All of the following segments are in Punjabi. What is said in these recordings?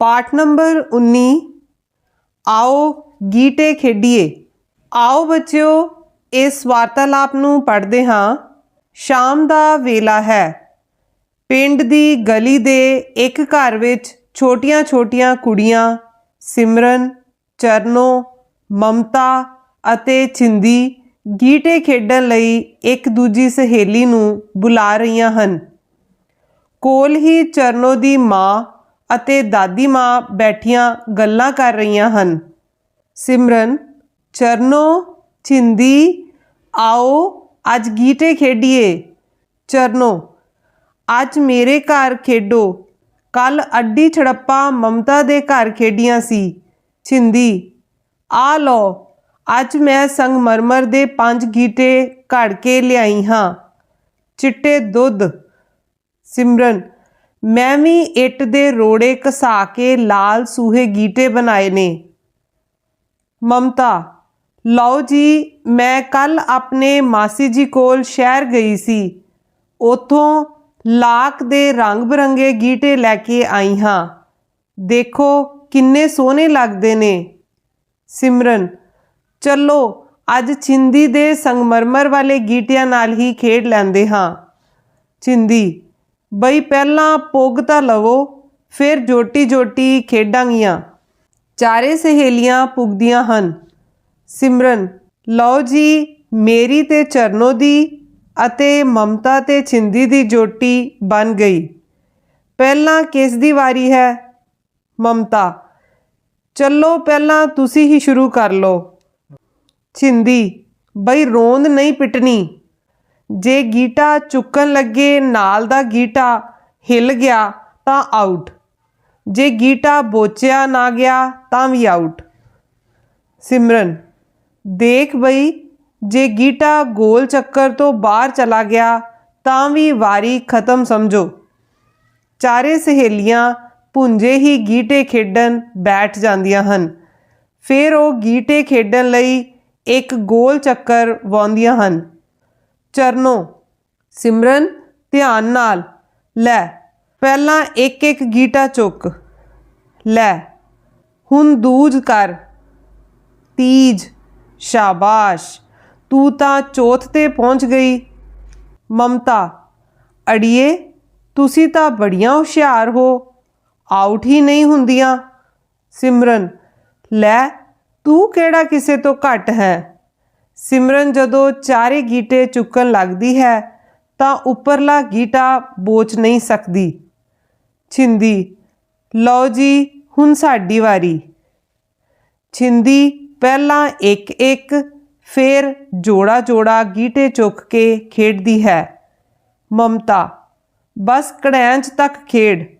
ਪਾਠ ਨੰਬਰ 19 ਆਓ ਗੀਟੇ ਖੇਡੀਏ। ਆਓ ਬੱਚਿਓ, ਇਸ ਵਾਰਤਾਲਾਪ ਨੂੰ ਪੜ੍ਹਦੇ ਹਾਂ। ਸ਼ਾਮ ਦਾ ਵੇਲਾ ਹੈ। ਪਿੰਡ ਦੀ ਗਲੀ ਦੇ ਇੱਕ ਘਰ ਵਿੱਚ ਛੋਟੀਆਂ-ਛੋਟੀਆਂ ਕੁੜੀਆਂ, ਸਿਮਰਨ, ਚਰਨੋ, ਮਮਤਾ ਅਤੇ ਛਿੰਦੀ ਗੀਟੇ ਖੇਡਣ ਲਈ ਇੱਕ ਦੂਜੀ ਸਹੇਲੀ ਨੂੰ ਬੁਲਾ ਰਹੀਆਂ ਹਨ। ਕੋਲ ਹੀ ਚਰਨੋ ਦੀ ਮਾਂ ਅਤੇ ਦਾਦੀ ਮਾਂ ਬੈਠੀਆਂ ਗੱਲਾਂ ਕਰ ਰਹੀਆਂ ਹਨ। ਸਿਮਰਨ, ਚਰਨੋ, ਛਿੰਦੀ, ਆਓ ਅੱਜ ਗੀਟੇ ਖੇਡੀਏ। ਚਰਨੋ, ਅੱਜ ਮੇਰੇ ਘਰ ਖੇਡੋ। ਕੱਲ ਅੱਡੀ ਛੜੱਪਾ ਮਮਤਾ ਦੇ ਘਰ ਖੇਡੀਆਂ ਸੀ। ਛਿੰਦੀ ਆ ਲਓ, ਅੱਜ ਮੈਂ ਸੰਗਮਰਮਰ ਦੇ ਪੰਜ ਗੀਟੇ ਘੜ ਕੇ ਲਿਆਈ ਹਾਂ। ਚਿੱਟੇ ਦੁੱਧ, ਸਿਮਰਨ ਮੈਂ ਵੀ ਇੱਟ ਦੇ ਰੋੜੇ ਘਸਾ ਕੇ ਲਾਲ ਸੂਹੇ ਗੀਟੇ ਬਣਾਏ ਨੇ। ਮਮਤਾ, ਲਓ ਜੀ, ਮੈਂ ਕੱਲ ਆਪਣੇ ਮਾਸੀ ਜੀ ਕੋਲ ਸ਼ਹਿਰ ਗਈ ਸੀ। ਉਥੋਂ ਲਾਕ ਦੇ ਰੰਗ ਬਰੰਗੇ ਗੀਟੇ ਲੈ ਕੇ ਆਈ ਹਾਂ। ਦੇਖੋ ਕਿੰਨੇ ਸੋਹਣੇ ਲੱਗਦੇ ਨੇ। ਸਿਮਰਨ, ਚੱਲੋ, ਅੱਜ ਚਿੰਦੀ ਦੇ ਸੰਗਮਰਮਰ ਵਾਲੇ ਗੀਟਿਆਂ ਨਾਲ ਹੀ ਖੇਡ ਲੈਂਦੇ ਹਾਂ। ਚਿੰਦੀ ਬਈ ਪਹਿਲਾਂ ਪੁੱਗ ਤਾਂ ਲਵੋ, ਫਿਰ ਜੋਟੀ ਜੋਟੀ ਖੇਡਾਂਗੀਆਂ। ਚਾਰੇ ਸਹੇਲੀਆਂ ਪੁੱਗਦੀਆਂ ਹਨ। ਸਿਮਰਨ, ਲਓ ਜੀ, ਮੇਰੀ ਤੇ ਚਰਨੋ ਦੀ ਅਤੇ ਮਮਤਾ ਤੇ ਛਿੰਦੀ ਦੀ ਜੋਟੀ ਬਣ ਗਈ। ਪਹਿਲਾਂ ਕਿਸ ਦੀ ਵਾਰੀ ਹੈ? ਮਮਤਾ, ਚੱਲੋ ਪਹਿਲਾਂ ਤੁਸੀਂ ਹੀ ਸ਼ੁਰੂ ਕਰ ਲਓ। ਛਿੰਦੀ, ਬਈ ਰੋਂਦ ਨਹੀਂ ਪਿਟਣੀ। ਜੇ ਗੀਟਾ ਚੁੱਕਣ ਲੱਗੇ, ਨਾਲ ਦਾ ਗੀਟਾ ਹਿੱਲ ਗਿਆ ਤਾਂ ਆਊਟ ਜੇ ਗੀਟਾ ਬੋਚਿਆ ਨਾ ਗਿਆ ਤਾਂ ਵੀ ਆਊਟ ਸਿਮਰਨ, ਦੇਖ ਬਈ, ਜੇ ਗੀਟਾ ਗੋਲ ਚੱਕਰ ਤੋਂ ਬਾਹਰ ਚਲਾ ਗਿਆ ਤਾਂ ਵੀ ਵਾਰੀ ਖਤਮ ਸਮਝੋ। ਚਾਰੇ ਸਹੇਲੀਆਂ ਪੁੰਜੇ ਹੀ ਗੀਟੇ ਖੇਡਣ ਬੈਠ ਜਾਂਦੀਆਂ ਹਨ। ਫਿਰ ਉਹ ਗੀਟੇ ਖੇਡਣ ਲਈ ਇੱਕ ਗੋਲ ਚੱਕਰ ਵਾਉਂਦੀਆਂ ਹਨ। ਚਰਨੋ। ਸਿਮਰਨ, ਧਿਆਨ ਨਾਲ। ਲੈ, ਪਹਿਲਾਂ ਇੱਕ ਇੱਕ ਗੀਟਾ ਚੁੱਕ। ਲੈ, ਹੁਣ ਦੂਜ ਕਰ। ਤੀਜ, ਸ਼ਾਬਾਸ਼। ਤੂੰ ਤਾਂ ਚੌਥ ਤੇ ਪਹੁੰਚ ਗਈ। ਮਮਤਾ, ਅੜੀਏ, ਤੁਸੀਂ ਤਾਂ ਬੜੀਆਂ ਹੁਸ਼ਿਆਰ ਹੋ। ਆਊਟ ਹੀ ਨਹੀਂ ਹੁੰਦੀਆਂ। ਸਿਮਰਨ, ਲੈ, ਤੂੰ ਕਿਹੜਾ ਕਿਸੇ ਤੋਂ ਘੱਟ ਹੈ? ਸਿਮਰਨ ਜਦੋਂ ਚਾਰੇ ਗੀਟੇ ਚੁੱਕਣ ਲੱਗਦੀ ਹੈ, ਤਾਂ ਉੱਪਰਲਾ ਗੀਟਾ ਬੋਚ ਨਹੀਂ ਸਕਦੀ। ਛਿੰਦੀ, ਲਓ ਜੀ ਹੁਣ ਸਾਡੀ ਵਾਰੀ। ਛਿੰਦੀ ਪਹਿਲਾਂ ਇੱਕ ਇੱਕ ਫਿਰ ਜੋੜਾ ਜੋੜਾ ਗੀਟੇ ਚੁੱਕ ਕੇ ਖੇਡਦੀ ਹੈ। ਮਮਤਾ, ਬਸ ਕੜੈਂਚ ਤੱਕ ਖੇਡ।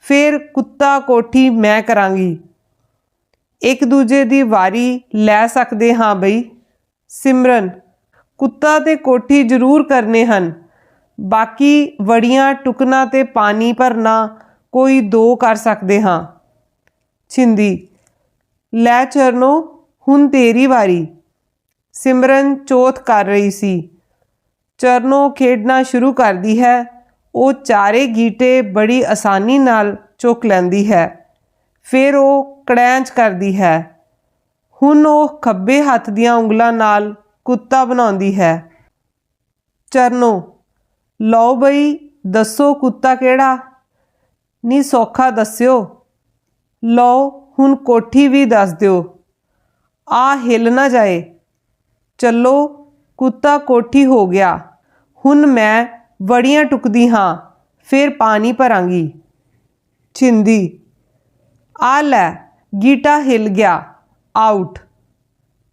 ਫਿਰ ਕੁੱਤਾ ਕੋਠੀ ਮੈਂ ਕਰਾਂਗੀ। ਇੱਕ ਦੂਜੇ ਦੀ ਵਾਰੀ ਲੈ ਸਕਦੇ ਹਾਂ ਬਈ। ਸਿਮਰਨ, ਕੁੱਤਾ ਤੇ ਕੋਠੀ ਜ਼ਰੂਰ ਕਰਨੇ ਹਨ। ਬਾਕੀ ਵੜੀਆਂ ਟੁਕਣਾ ਤੇ ਪਾਣੀ ਭਰਨਾ ਕੋਈ ਦੋ ਕਰ ਸਕਦੇ ਹਾਂ। ਛਿੰਦੀ, ਲੈ ਚਰਨੋ, ਹੁਣ ਤੇਰੀ ਵਾਰੀ। ਸਿਮਰਨ ਚੌਥ ਕਰ ਰਹੀ ਸੀ। ਚਰਨੋ ਖੇਡਣਾ ਸ਼ੁਰੂ ਕਰਦੀ ਹੈ। ਉਹ ਚਾਰੇ ਗੀਟੇ ਬੜੀ ਆਸਾਨੀ ਨਾਲ ਚੁੱਕ ਲੈਂਦੀ ਹੈ। ਫਿਰ ਉਹ ਕੜੈਂਚ ਕਰਦੀ ਹੈ। ਹੁਣ ਉਹ ਖੱਬੇ ਹੱਥ ਦੀਆਂ ਉਂਗਲਾਂ ਨਾਲ ਕੁੱਤਾ ਬਣਾਉਂਦੀ ਹੈ। ਚਰਨੋ, ਲਓ ਬਈ, ਦੱਸੋ ਕੁੱਤਾ ਕਿਹੜਾ? ਨੀ ਸੌਖਾ ਦੱਸਿਓ। ਲਓ, ਹੁਣ ਕੋਠੀ ਵੀ ਦੱਸ ਦਿਓ। ਆ ਹਿੱਲ ਨਾ ਜਾਏ। ਚੱਲੋ, ਕੁੱਤਾ ਕੋਠੀ ਹੋ ਗਿਆ। ਹੁਣ ਮੈਂ ਵੜੀਆਂ ਟੁਕਦੀ ਹਾਂ, ਫਿਰ ਪਾਣੀ ਭਰਾਂਗੀ। ਛਿੰਦੀ, ਆ ਲੈ, ਗੀਟਾ ਹਿੱਲ ਗਿਆ। ਆਊਟ।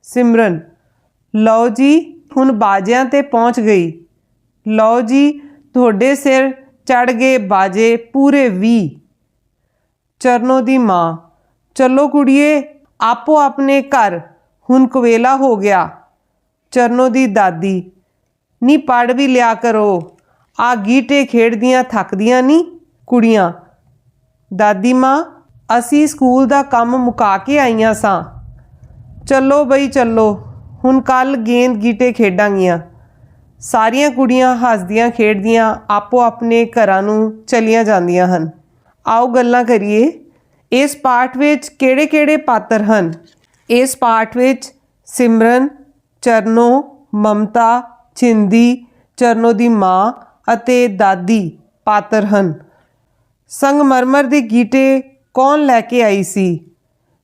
ਸਿਮਰਨ, ਲਓ ਜੀ, ਹੁਣ ਬਾਜਿਆਂ ਤੇ ਪਹੁੰਚ ਗਈ। ਲਓ ਜੀ, ਤੁਹਾਡੇ ਸਿਰ ਚੜ ਗਏ ਬਾਜੇ ਪੂਰੇ 20 ਚਰਨੋ ਦੀ ਮਾਂ, ਚੱਲੋ ਕੁੜੀਏ, ਆਪੋ ਆਪਣੇ ਘਰ, ਹੁਣ ਕਵੇਲਾ ਹੋ ਗਿਆ। ਚਰਨੋ ਦੀ ਦਾਦੀ, ਨੀ ਪੜ ਵੀ ਲਿਆ ਕਰੋ, ਆ ਗੀਟੇ ਖੇਡਦੀਆਂ ਥੱਕਦੀਆਂ ਨਹੀਂ ਕੁੜੀਆਂ। ਦਾਦੀ ਮਾਂ, ਅਸੀਂ ਸਕੂਲ ਦਾ ਕੰਮ ਮੁਕਾ ਕੇ ਆਈਆਂ ਸਾਂ। ਚੱਲੋ ਬਈ, ਚੱਲੋ। ਹੁਣ ਕੱਲ ਗੇਂਦ ਗੀਟੇ ਖੇਡਾਂਗੀਆਂ। ਸਾਰੀਆਂ ਕੁੜੀਆਂ ਹੱਸਦੀਆਂ, ਖੇਡਦੀਆਂ, ਆਪੋ ਆਪਣੇ ਘਰਾਂ ਨੂੰ ਚਲੀਆਂ ਜਾਂਦੀਆਂ ਹਨ। ਆਓ ਗੱਲਾਂ ਕਰੀਏ। ਇਸ ਪਾਠ ਵਿੱਚ ਕਿਹੜੇ-ਕਿਹੜੇ ਪਾਤਰ ਹਨ? ਇਸ ਪਾਠ ਵਿੱਚ ਸਿਮਰਨ, ਚਰਨੋ, ਮਮਤਾ ਚਿੰਦੀ ਚਰਨੋ ਦੀ ਮਾਂ ਅਤੇ ਦਾਦੀ ਪਾਤਰ ਹਨ। ਸੰਗਮਰਮਰ ਦੇ ਗੀਟੇ ਕੌਣ ਲੈ ਕੇ ਆਈ ਸੀ?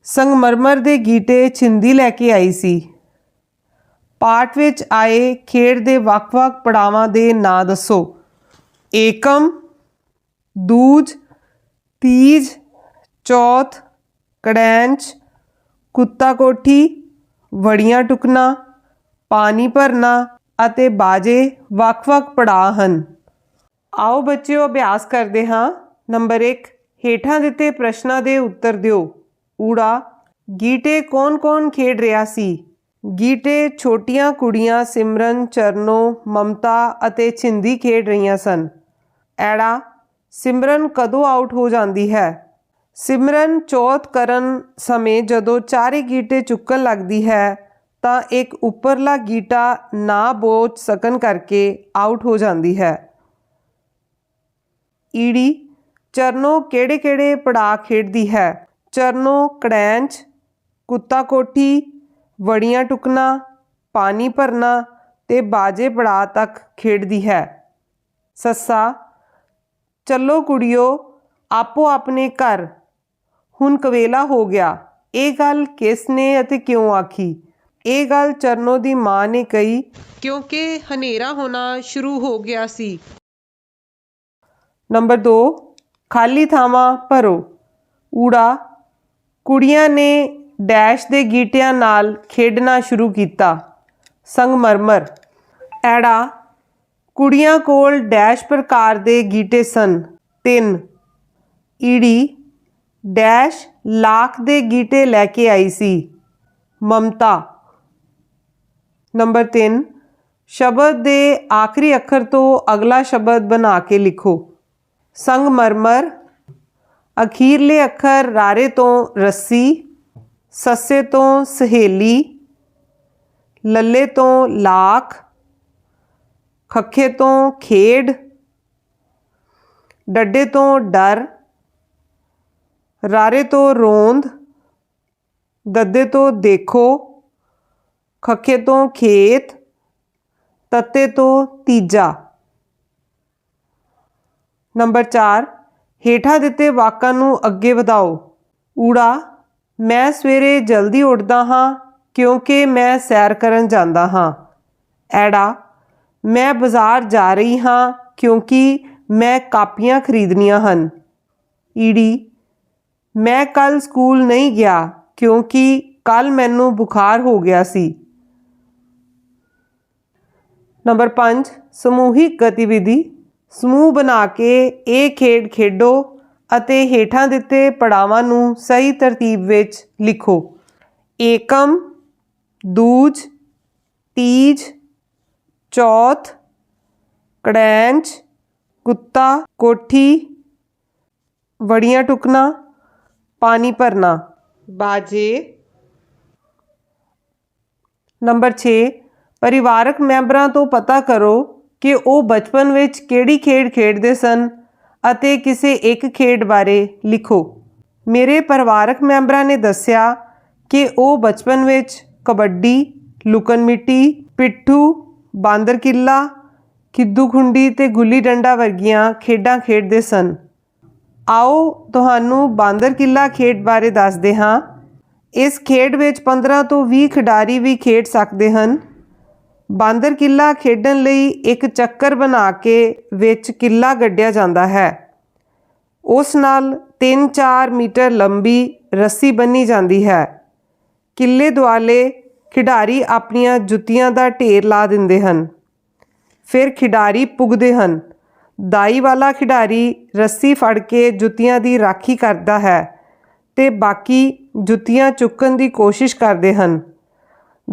ਸੰਗਮਰਮਰ ਦੇ ਗੀਟੇ ਛਿੰਦੀ ਲੈ ਕੇ ਆਈ ਸੀ। ਪਾਠ ਵਿੱਚ ਆਏ ਖੇਡ ਦੇ ਵੱਖ-ਵੱਖ ਪੜਾਵਾਂ ਦੇ ਨਾਂ ਦੱਸੋ। ਏਕਮ, ਦੂਜ, ਤੀਜ, ਚੌਥ, ਕੜੈਂਚ ਕੁੱਤਾ ਕੋਠੀ ਵੜੀਆਂ ਟੁਕਣਾ, ਪਾਣੀ ਭਰਨਾ ਅਤੇ ਬਾਜੇ ਵੱਖ-ਵੱਖ ਪੜਾਅ ਹਨ। ਆਓ ਬੱਚਿਓ ਅਭਿਆਸ ਕਰਦੇ ਹਾਂ। ਨੰਬਰ 1 ਹੇਠਾਂ ਦਿੱਤੇ ਪ੍ਰਸ਼ਨਾਂ ਦੇ ਉੱਤਰ ਦਿਓ। ਊੜਾ, ਗੀਟੇ ਕੌਣ-ਕੌਣ ਖੇਡ ਰਿਹਾ ਸੀ? ਗੀਟੇ ਛੋਟੀਆਂ ਕੁੜੀਆਂ ਸਿਮਰਨ, ਚਰਨੋ, ਮਮਤਾ ਅਤੇ ਛਿੰਦੀ ਖੇਡ ਰਹੀਆਂ ਸਨ। ਐੜਾ, ਸਿਮਰਨ ਕਦੋਂ ਆਊਟ ਹੋ ਜਾਂਦੀ ਹੈ? ਸਿਮਰਨ ਚੌਥ ਕਰਨ ਸਮੇਂ ਜਦੋਂ ਚਾਰੇ ਗੀਟੇ ਚੁੱਕਣ ਲੱਗਦੀ ਹੈ, ਤਾਂ ਇੱਕ ਉੱਪਰਲਾ ਗੀਟਾ ਨਾ ਬੋਚ ਸਕਣ ਕਰਕੇ ਆਊਟ ਹੋ ਜਾਂਦੀ ਹੈ। ਈੜੀ, ਚਰਨੋ ਕਿਹੜੇ-ਕਿਹੜੇ ਪੜਾਅ ਖੇਡਦੀ ਹੈ? ਚਰਨੋ, ਕੜੈਂਚ ਕੁੱਤਾ ਕੋਠੀ ਵੜੀਆਂ ਟੁਕਣਾ, ਪਾਣੀ ਭਰਨਾ ਤੇ ਬਾਜੇ ਪੜਾਅ ਤੱਕ ਖੇਡਦੀ ਹੈ। ਸੱਸਾ, ਚੱਲੋ ਕੁੜੀਓ, ਆਪੋ ਆਪਣੇ ਘਰ। ਹੁਣ ਕਵੇਲਾ ਹੋ ਗਿਆ। ਇਹ ਗੱਲ ਕਿਸ ਨੇ ਅਤੇ ਕਿਉਂ ਆਖੀ? ਇਹ ਗੱਲ ਚਰਨੋ ਦੀ ਮਾਂ ਨੇ ਕਹੀ, ਕਿਉਂਕਿ ਹਨੇਰਾ ਹੋਣਾ ਸ਼ੁਰੂ ਹੋ ਗਿਆ ਸੀ। ਨੰਬਰ 2 ਖਾਲੀ ਥਾਵਾਂ ਭਰੋ। ਊੜਾ ਕੁੜੀਆਂ ਨੇ ਡੈਸ਼ ਦੇ ਗੀਟਿਆਂ ਨਾਲ ਖੇਡਣਾ ਸ਼ੁਰੂ ਕੀਤਾ। ਸੰਗਮਰਮਰ। ਐੜਾ। ਕੁੜੀਆਂ ਕੋਲ ਡੈਸ਼ ਪ੍ਰਕਾਰ ਦੇ ਗੀਟੇ ਸਨ। ਤਿੰਨ। ਈੜੀ। ਡੈਸ਼ ਲਾਖ ਦੇ ਗੀਟੇ ਲੈ ਕੇ ਆਈ ਸੀ। ਮਮਤਾ। ਨੰਬਰ 3 ਸ਼ਬਦ ਦੇ ਆਖਰੀ ਅੱਖਰ ਤੋਂ ਅਗਲਾ ਸ਼ਬਦ ਬਣਾ ਕੇ ਲਿਖੋ। ਸੰਗਮਰਮਰ ਅਖੀਰਲੇ ਅੱਖਰ ਰਾਰੇ ਤੋਂ ਰੱਸੀ, ਸੱਸੇ ਤੋਂ ਸਹੇਲੀ, ਲੱਲੇ ਤੋਂ ਲਾਖ, ਖੱਖੇ ਤੋਂ ਖੇਡ, ਡੱਡੇ ਤੋਂ ਡਰ, ਰਾਰੇ ਤੋਂ ਰੋਂਦ, ਦੱਦੇ ਤੋਂ ਦੇਖੋ, ਖੱਖੇ ਤੋਂ ਖੇਤ, ਤੱਤੇ ਤੋਂ ਤੀਜਾ। ਨੰਬਰ 4 ਹੇਠਾਂ ਦਿੱਤੇ ਵਾਕਾਂ ਨੂੰ ਅੱਗੇ ਵਧਾਓ। ਊੜਾ, ਮੈਂ ਸਵੇਰੇ ਜਲਦੀ ਉੱਠਦਾ ਹਾਂ ਕਿਉਂਕਿ ਮੈਂ ਸੈਰ ਕਰਨ ਜਾਂਦਾ ਹਾਂ। ਐੜਾ, ਮੈਂ ਬਾਜ਼ਾਰ ਜਾ ਰਹੀ ਹਾਂ ਕਿਉਂਕਿ ਮੈਂ ਕਾਪੀਆਂ ਖਰੀਦਣੀਆਂ ਹਨ। ਈੜੀ, ਮੈਂ ਕੱਲ ਸਕੂਲ ਨਹੀਂ ਗਿਆ ਕਿਉਂਕਿ ਕੱਲ ਮੈਨੂੰ ਬੁਖਾਰ ਹੋ ਗਿਆ ਸੀ। ਨੰਬਰ 5 ਸਮੂਹਿਕ ਗਤੀਵਿਧੀ। ਸਮੂਹ ਬਣਾ ਕੇ ਇਹ ਖੇਡ ਖੇਡੋ ਅਤੇ ਹੇਠਾਂ ਦਿੱਤੇ ਪੜਾਵਾਂ ਨੂੰ ਸਹੀ ਤਰਤੀਬ ਵਿੱਚ ਲਿਖੋ। ਏਕਮ, ਦੂਜ, ਤੀਜ, ਚੌਥ ਕੜੈਂਚ ਕੁੱਤਾ, ਕੋਠੀ, ਵੜੀਆਂ ਟੁਕਣਾ, ਪਾਣੀ ਭਰਨਾ। ਬਾਜੇ। ਨੰਬਰ 6 ਪਰਿਵਾਰਕ ਮੈਂਬਰਾਂ ਤੋਂ ਪਤਾ ਕਰੋ ਕਿ ਉਹ ਬਚਪਨ ਵਿੱਚ ਕਿਹੜੀ ਖੇਡ ਖੇਡਦੇ ਸਨ ਅਤੇ ਕਿਸੇ ਇੱਕ ਖੇਡ ਬਾਰੇ ਲਿਖੋ। ਮੇਰੇ ਪਰਿਵਾਰਕ ਮੈਂਬਰਾਂ ਨੇ ਦੱਸਿਆ ਕਿ ਉਹ ਬਚਪਨ ਵਿੱਚ ਕਬੱਡੀ, ਲੁਕਣ ਮਿੱਟੀ, ਪਿੱਠੂ ਬਾਂਦਰ ਕਿੱਲਾ ਖਿੱਦੂ ਖੁੰਡੀ ਤੇ ਗੁੱਲੀ ਡੰਡਾ ਵਰਗੀਆਂ ਖੇਡਾਂ ਖੇਡਦੇ ਸਨ। ਆਓ ਤੁਹਾਨੂੰ ਬਾਂਦਰ ਕਿੱਲਾ ਖੇਡ ਬਾਰੇ ਦੱਸਦੇ ਹਾਂ। ਇਸ ਖੇਡ ਵਿੱਚ 15 ਤੋਂ 20 ਖਿਡਾਰੀ ਵੀ ਖੇਡ ਸਕਦੇ ਹਨ। ਬਾਂਦਰ ਕਿੱਲਾ ਖੇਡਣ ਲਈ ਇੱਕ ਚੱਕਰ ਬਣਾ ਕੇ ਵਿੱਚ ਕਿੱਲਾ ਗੱਡਿਆ ਜਾਂਦਾ ਹੈ। ਉਸ ਨਾਲ 3-4 ਮੀਟਰ ਲੰਬੀ ਰੱਸੀ ਬੰਨੀ ਜਾਂਦੀ ਹੈ। ਕਿੱਲੇ ਦੁਆਲੇ ਖਿਡਾਰੀ ਆਪਣੀਆਂ ਜੁੱਤੀਆਂ ਦਾ ਢੇਰ ਲਾ ਦਿੰਦੇ ਹਨ। ਫਿਰ ਖਿਡਾਰੀ ਪੁੱਗਦੇ ਹਨ। ਦਾਈ ਵਾਲਾ ਖਿਡਾਰੀ ਰੱਸੀ ਫੜ ਕੇ ਜੁੱਤੀਆਂ ਦੀ ਰਾਖੀ ਕਰਦਾ ਹੈ ਤੇ ਬਾਕੀ ਜੁੱਤੀਆਂ ਚੁੱਕਣ ਦੀ ਕੋਸ਼ਿਸ਼ ਕਰਦੇ ਹਨ।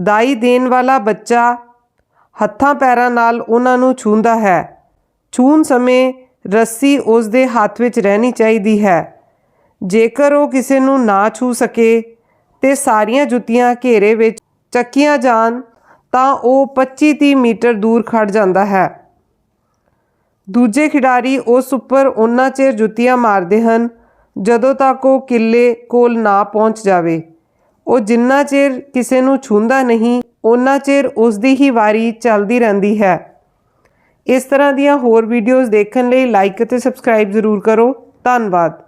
ਦਾਈ ਦੇਣ ਵਾਲਾ ਬੱਚਾ ਹੱਥਾਂ ਪੈਰਾਂ ਨਾਲ ਉਹਨਾਂ ਨੂੰ ਛੂੰਦਾ ਹੈ। ਛੂਹਣ ਸਮੇਂ ਰੱਸੀ ਉਸ ਦੇ ਹੱਥ ਵਿੱਚ ਰਹਿਣੀ ਚਾਹੀਦੀ ਹੈ। ਜੇਕਰ ਉਹ ਕਿਸੇ ਨੂੰ ਨਾ ਛੂ ਸਕੇ ਤੇ ਸਾਰੀਆਂ ਜੁੱਤੀਆਂ ਘੇਰੇ ਵਿੱਚ ਚੱਕੀਆਂ ਜਾਣ, ਤਾਂ ਉਹ 25-30 ਮੀਟਰ ਦੂਰ ਖੜ ਜਾਂਦਾ ਹੈ। ਦੂਜੇ ਖਿਡਾਰੀ ਉਸ ਉੱਪਰ ਉਹਨਾਂ ਚਿਰ ਜੁੱਤੀਆਂ ਮਾਰਦੇ ਹਨ, ਜਦੋਂ ਤੱਕ ਉਹ ਕਿੱਲੇ ਕੋਲ ਨਾ ਪਹੁੰਚ ਜਾਵੇ। ਉਹ ਜਿੰਨਾ ਚਿਰ ਕਿਸੇ ਨੂੰ ਛੂੰਦਾ ਨਹੀਂ ਉਹਨਾਂ ਚਿਰ ਉਸ ਦੀ ਹੀ ਵਾਰੀ ਚੱਲਦੀ ਰਹਿੰਦੀ ਹੈ। ਇਸ ਤਰ੍ਹਾਂ ਦੀਆਂ ਹੋਰ ਵੀਡੀਓਜ਼ ਦੇਖਣ ਲਈ ਲਾਈਕ ਅਤੇ ਸਬਸਕ੍ਰਾਈਬ ਜ਼ਰੂਰ ਕਰੋ। ਧੰਨਵਾਦ।